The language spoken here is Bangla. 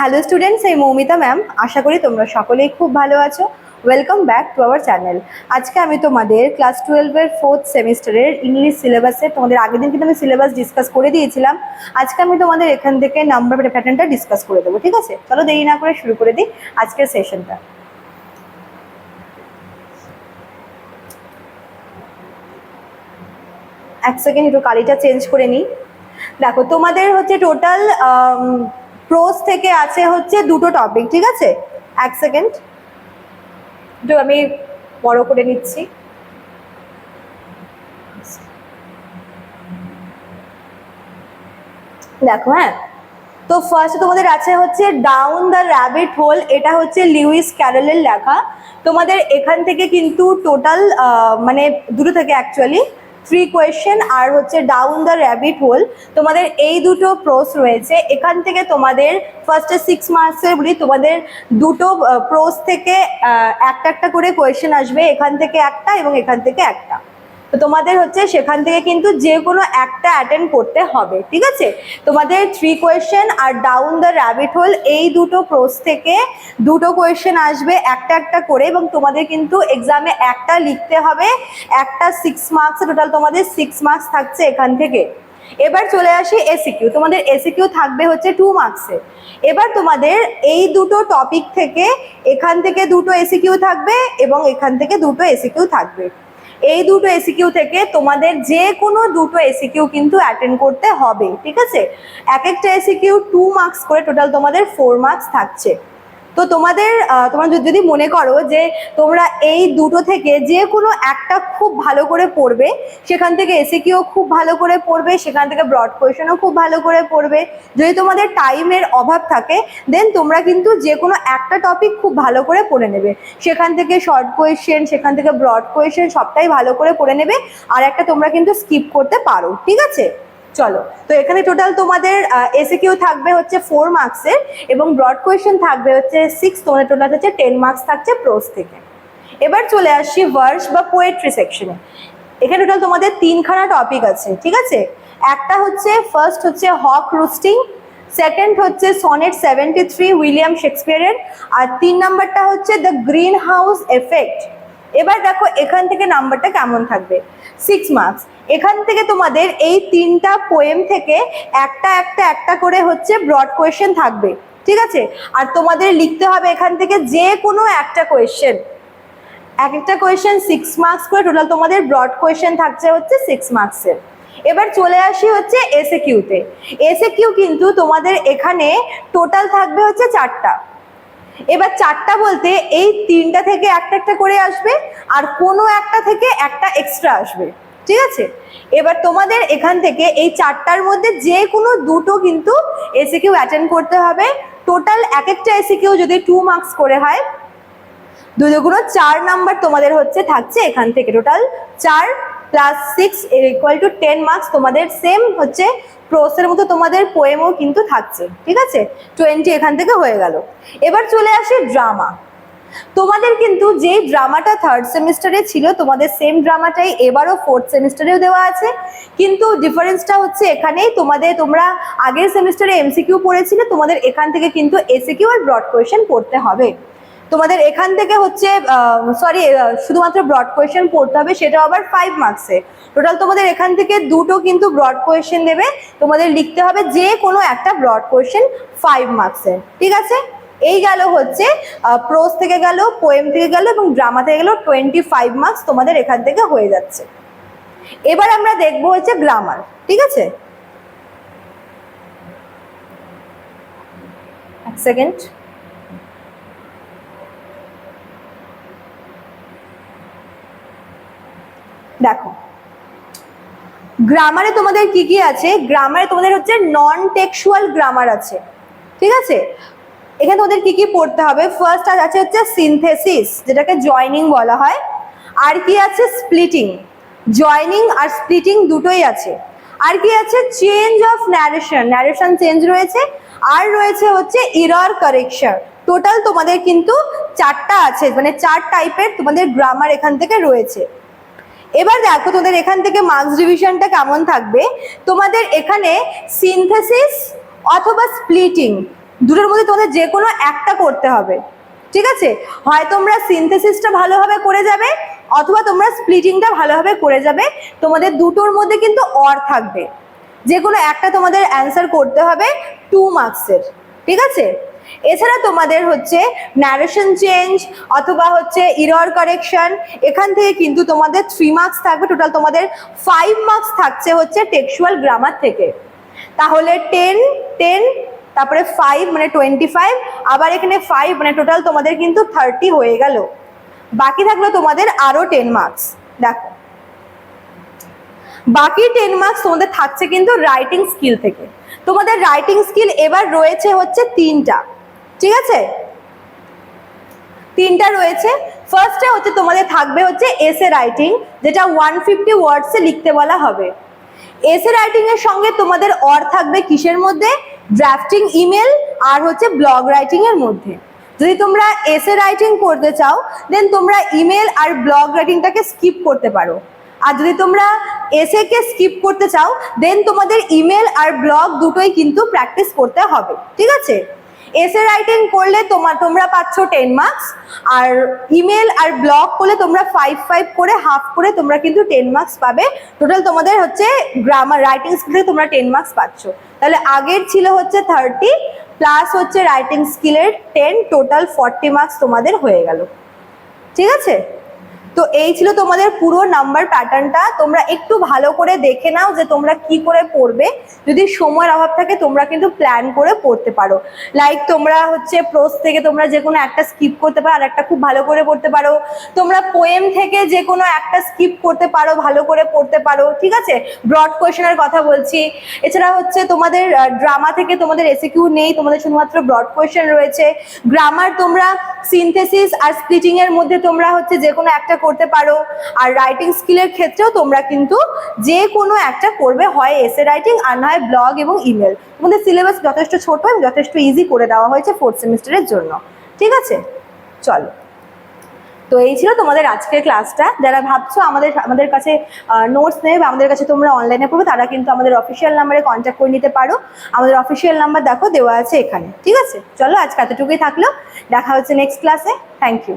হ্যালো স্টুডেন্টস এই মৌমিতা ম্যাম আশা করি তোমরা সকলেই খুব ভালো আছো। Welcome back to our channel আজকে আমি তোমাদের ক্লাস টুয়েলভের ফোর্থ সেমিস্টারের ইংলিশ সিলেবাসে তোমাদের আগের দিন কিন্তু আমি সিলেবাস ডিসকাস করে দিয়েছিলাম। আজকে আমি তোমাদের এখান থেকে নাম্বার প্যাটার্নটা ডিসকাস করে দেবো, ঠিক আছে? চলো দেরি না করে শুরু করে দিই আজকের সেশনটা এক সেকেন্ড একটু কালিটা চেঞ্জ করে নিই। দেখো, তোমাদের হচ্ছে টোটাল প্রোস থেকে আছে হচ্ছে দুটো টপিক ঠিক আছে? এক সেকেন্ড একটু আমি বড় করে নিচ্ছি। দেখো হ্যাঁ? তো ফার্স্ট তোমাদের আছে হচ্ছে ডাউন দ্য র্যাবিট হোল এটা হচ্ছে লিউইস ক্যারলের লেখা। তোমাদের এখান থেকে কিন্তু টোটাল মানে দুটো থেকে অ্যাকচুয়ালি থ্রি কোয়েশ্চেন আর হচ্ছে ডাউন দ্য র্যাবিট হোল তোমাদের এই দুটো প্রোস রয়েছে। এখান থেকে তোমাদের ফার্স্টে সিক্স মার্কসের বলি, তোমাদের দুটো প্রোস থেকে একটা একটা করে কোয়েশ্চেন আসবে। এখান থেকে একটা এবং এখান থেকে একটা। তো তোমাদের হচ্ছে সেখান থেকে কিন্তু যে কোনো একটা অ্যাটেন্ড করতে হবে, ঠিক আছে? তোমাদের থ্রি কোয়েশ্চেন আর ডাউন দ্য র্যাবিট হোল এই দুটো প্রোস থেকে দুটো কোয়েশ্চেন আসবে একটা একটা করে এবং তোমাদের কিন্তু এক্সামে একটা লিখতে হবে, একটা সিক্স মার্কস টোটাল তোমাদের সিক্স মার্কস থাকছে এখান থেকে। এবার চলে আসি এসিকিউ তোমাদের এসিকিউ থাকবে হচ্ছে টু মার্কসে এবার তোমাদের এই দুটো টপিক থেকে এখান থেকে দুটো এসিকিউ থাকবে এবং এখান থেকে দুটো এসিকিউ থাকবে। এই দুটো এসিকিউ থেকে তোমাদের যে কোনো দুটো এসিকিউ কিন্তু অ্যাটেন্ড করতে হবে, ঠিক আছে? এক একটা এসিকিউ টু মার্কস করে টোটাল তোমাদের ফোর মার্কস থাকছে। তো তোমাদের তোমরা যদি- মনে করো যে তোমরা এই দুটো থেকে যে কোনো একটা খুব ভালো করে পড়বে, সেখান থেকে এসিকিউ খুব ভালো করে পড়বে, সেখান থেকে ব্রড কোয়েশনও খুব ভালো করে পড়বে। যদি তোমাদের টাইমের অভাব থাকে দেন তোমরা কিন্তু যে কোনো একটা টপিক খুব ভালো করে পড়ে নেবে। সেখান থেকে শর্ট কোয়েশ্চেন সেখান থেকে ব্রড কোয়েশ্চেন সবটাই ভালো করে পড়ে নেবে, আর একটা তোমরা কিন্তু স্কিপ করতে পারো, ঠিক আছে? চলো, তো এখানে টোটাল তোমাদের এসিকিউ থাকবে হচ্ছে ফোর মার্কসের এবং ব্রড কোয়েশন থাকবে হচ্ছে সিক্স তোমাদের টোটাল হচ্ছে টেন মার্কস থাকছে প্রোস থেকে। এবার চলে আসছি ভার্স বা পোয়েট্রি সেকশনে এখানে টোটাল তোমাদের তিনখানা টপিক আছে, ঠিক আছে? একটা হচ্ছে ফার্স্ট হচ্ছে হক রুস্টিং সেকেন্ড হচ্ছে সনেট সেভেন্টি থ্রি উইলিয়াম শেক্সপিয়ারের আর তিন নাম্বারটা হচ্ছে দ্য গ্রিন হাউস এফেক্ট এবার দেখো এখান থেকে নাম্বারটা কেমন থাকবে? সিক্স মার্কস এখান থেকে তোমাদের এই তিনটা পোয়েম থেকে একটা একটা একটা করে হচ্ছে ব্রড কোয়েশ্চেন থাকবে। ঠিক আছে? আর তোমাদের লিখতে হবে এখান থেকে যে কোনো একটা কোয়েশ্চেন এক একটা কোয়েশ্চেন সিক্স মার্কস করে টোটাল তোমাদের ব্রড কোয়েশ্চেন থাকছে হচ্ছে সিক্স মার্কসের এবার চলে আসি হচ্ছে এসে কিউতে এসে কিউ কিন্তু তোমাদের এখানে টোটাল থাকবে হচ্ছে চারটা। এবার চারটা বলতে এই তিনটা থেকে একটা একটা করে আসবে আর কোনো একটা থেকে একটা এক্সট্রা আসবে, ঠিক আছে? এবার তোমাদের এখান থেকে এই চারটার মধ্যে যে কোনো দুটো কিন্তু এসে অ্যাটেন্ড করতে হবে। টোটাল এক একটা এসে যদি টু মার্কস করে হয়, দুগুণ চার নাম্বার তোমাদের হচ্ছে থাকছে এখান থেকে টোটাল চার plus six equal to ten marks তোমাদের সেম হচ্ছে প্রোসের মতো তোমাদের পোয়েমও কিন্তু থাকছে, ঠিক আছে? টোয়েন্টি এখান থেকে হয়ে গেল। এবার চলে আসে ড্রামা তোমাদের কিন্তু যে ড্রামাটা থার্ড সেমিস্টারে ছিল, তোমাদের সেম ড্রামাটাই এবারও ফোর্থ সেমিস্টারেও দেওয়া আছে। কিন্তু ডিফারেন্সটা হচ্ছে এখানেই তোমাদের, তোমরা আগের সেমিস্টারে এমসিকিউ পড়েছিলে, তোমাদের এখান থেকে কিন্তু এসিকিউ আর ব্রড কোয়েশন পড়তে হবে। তোমাদের এখান থেকে হচ্ছে সরি শুধুমাত্র ব্রড কোয়েশ্চেন পড়তে হবে সেটা আবার ফাইভ মার্কসে টোটাল তোমাদের এখান থেকে দুটো কিন্তু ব্রড কোয়েশ্চেন দেবে তোমাদের লিখতে হবে যে কোনো একটা ব্রড কোয়েশ্চেন ফাইভ মার্কসে ঠিক আছে? এই গেল হচ্ছে প্রোস থেকে গেল পোয়েম থেকে গেল এবং ড্রামা থেকে গেল টোয়েন্টি ফাইভ মার্কস তোমাদের এখান থেকে হয়ে যাচ্ছে। এবার আমরা দেখব হচ্ছে গ্রামার ঠিক আছে? এক সেকেন্ড দেখো। গ্রামারে তোমাদের কি কি আছে? গ্রামারে তোমাদের হচ্ছে নন টেক্সুয়াল গ্রামার আছে। ঠিক আছে? এখানে তোমাদের কি কি পড়তে হবে? ফার্স্ট আছে হচ্ছে সিনথেসিস যেটাকে জয়নিং বলা হয়। আর কি আছে? স্প্লিটিং জয়নিং আর স্প্লিটিং দুটোই আছে। আর কি আছে? Change of narration narration change রয়েছে। আর রয়েছে হচ্ছে ইরর কারেকশন টোটাল তোমাদের কিন্তু চারটা আছে। মানে চার টাইপের তোমাদের গ্রামার এখান থেকে রয়েছে। এবার দেখো তোমাদের এখান থেকে মার্কস ডিভিশনটা কেমন থাকবে? তোমাদের এখানে সিনথেসিস অথবা স্প্লিটিং দুটোর মধ্যে তোমাদের যে কোনো একটা করতে হবে, ঠিক আছে? হয় তোমরা সিনথেসিসটা ভালোভাবে করে যাবে, অথবা তোমরা স্প্লিটিংটা ভালোভাবে করে যাবে, তোমাদের দুটোর মধ্যে কিন্তু অর থাকবে। যে কোনো একটা তোমাদের অ্যান্সার করতে হবে টু মার্কসের ঠিক আছে? এছাড়া তোমাদের হচ্ছে ন্যারেশন চেঞ্জ অথবা হচ্ছে ইরর কারেকশন এখান থেকে কিন্তু তোমাদের থ্রি মার্কস থাকবে টোটাল তোমাদের ফাইভ মার্কস থাকছে হচ্ছে টেক্সুয়াল গ্রামার থেকে। তাহলে টেন টেন তারপরে ফাইভ মানে টোয়েন্টি ফাইভ আবার এখানে ফাইভ মানে টোটাল তোমাদের কিন্তু থার্টি হয়ে গেল। বাকি থাকল তোমাদের আরও টেন মার্কস দেখো। বাকি টেন মার্কস তোমাদের থাকছে কিন্তু রাইটিং স্কিল থেকে। তোমাদের রাইটিং স্কিল এবার রয়েছে হচ্ছে তিনটা। ঠিক আছে? তিনটা রয়েছে। ফার্স্টে হচ্ছে তোমাদের থাকবে হচ্ছে এসে রাইটিং যেটা ওয়ান ফিফটি ওয়ার্ডসে লিখতে বলা হবে। এসে রাইটিং এর সঙ্গে তোমাদের অর থাকবে কিসের মধ্যে? ড্রাফটিং ইমেল আর হচ্ছে ব্লগ রাইটিং এর মধ্যে। যদি তোমরা এসে রাইটিং করতে চাও দেন তোমরা ইমেল আর ব্লগ রাইটিংটাকে স্কিপ করতে পারো। আর যদি তোমরা এসে কে স্কিপ করতে চাও দেন তোমাদের ইমেল আর ব্লগ দুটোই কিন্তু প্র্যাকটিস করতে হবে। ঠিক আছে? এসে রাইটিং করলে তোমার, তোমরা পাচ্ছ টেন মার্কস আর ইমেল আর ব্লগ করলে তোমরা ফাইভ ফাইভ করে হাফ করে তোমরা কিন্তু টেন মার্কস পাবে। টোটাল তোমাদের হচ্ছে গ্রামার রাইটিং স্কিলে তোমরা টেন মার্কস পাচ্ছ। তাহলে আগের ছিল হচ্ছে থার্টি প্লাস হচ্ছে রাইটিং স্কিলের টেন টোটাল ফর্টি মার্কস তোমাদের হয়ে গেল। ঠিক আছে? তো এই ছিল তোমাদের পুরো নাম্বার প্যাটার্নটা তোমরা একটু ভালো করে দেখে নাও যে তোমরা কি করে পড়বে। যদি সময়ের অভাব থাকে, তোমরা কিন্তু প্ল্যান করে পড়তে পারো। লাইক তোমরা হচ্ছে প্রোস থেকে তোমরা যে কোনো একটা স্কিপ করতে পারো আর একটা খুব ভালো করে পড়তে পারো। তোমরা পোয়েম থেকে যে কোনো একটা স্কিপ করতে পারো, ভালো করে পড়তে পারো, ঠিক আছে? ব্রড কোয়েশনের কথা বলছি। এছাড়া হচ্ছে তোমাদের ড্রামা থেকে তোমাদের এসিকিউ নেই, তোমাদের শুধুমাত্র ব্রড কোয়েশন রয়েছে। গ্রামার তোমরা সিনথেসিস আর স্প্লিটিং এর মধ্যে তোমরা হচ্ছে যে কোনো একটা করতে পারো। আর রাইটিং স্কিলের ক্ষেত্রেও তোমরা কিন্তু যে কোনো একটা করবে, হয় এসে রাইটিং আর না হয় ব্লগ এবং ইমেল তোমাদের সিলেবাস যথেষ্ট ছোট এবং যথেষ্ট ইজি করে দেওয়া হয়েছে ফোর্থ সেমিস্টারের জন্য। ঠিক আছে? চলো। তো এই ছিল তোমাদের আজকের ক্লাসটা যারা ভাবছ আমাদের আমাদের কাছে নোটস নেবে বা আমাদের কাছে তোমরা অনলাইনে পড়বে, তারা কিন্তু আমাদের অফিসিয়াল নাম্বারে কন্ট্যাক্ট করে নিতে পারো। আমাদের অফিসিয়াল নাম্বার দেখো, দেওয়া আছে এখানে। ঠিক আছে? চলো আজকে এতটুকুই থাকল। দেখা হচ্ছে নেক্সট ক্লাসে থ্যাংক ইউ